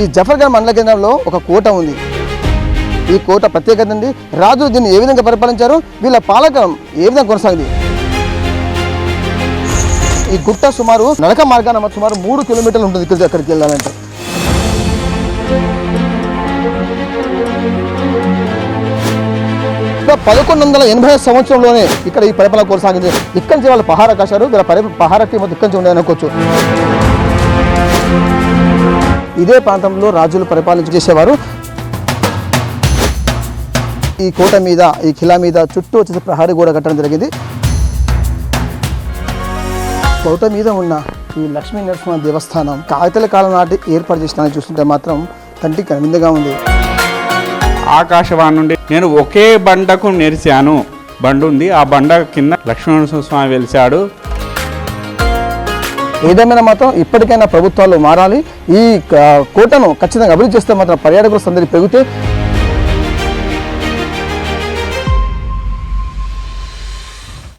ఈ జఫర్గఢ్ మండల కేంద్రంలో ఒక కోట ఉంది. ఈ కోట ప్రత్యేకత ఉంది. రాజులు దీన్ని ఏ విధంగా పరిపాలించారు? వీళ్ళ పాలకం ఏ విధంగా కొనసాగింది? ఈ గుట్ట సుమారు నడక మార్గాన సుమారు మూడు కిలోమీటర్లు ఉంటుంది ఇక్కడ అక్కడికి వెళ్ళాలంటే. పదకొండు వందల ఎనభై సంవత్సరంలోనే ఇక్కడ ఈ పరిపాలన కొనసాగింది. ఇక్కడి నుంచి వాళ్ళు పహార కాశారు. వీళ్ళ పరి పహార ఇక్కడి నుంచి ఉండే అనుకోవచ్చు. ఇదే ప్రాంతంలో రాజులు పరిపాలన చేసేవారు. ఈ కోట మీద ఈ ఖిలా మీద చుట్టూ వచ్చేసి ప్రహారీ గోడ కట్టడం జరిగింది. కోట మీద ఉన్న ఈ లక్ష్మీ నరసింహ దేవస్థానం కాగితల కాలం నాటి ఏర్పాటు చేసిన చూస్తుంటే మాత్రం కంటికి కనిందగా ఉంది. ఆకాశవాణి నుండి నేను ఒకే బండకు నెరిశాను బండ ఉంది ఆ బండ కింద లక్ష్మణ స్వామి వెలిశాడు. ఏదేమైనా మాత్రం ఇప్పటికైనా ప్రభుత్వాలు మారాలి. ఈ కోటను ఖచ్చితంగా అభివృద్ధి చేస్తే మాత్రం పర్యాటకుల సందడి పెరిగితే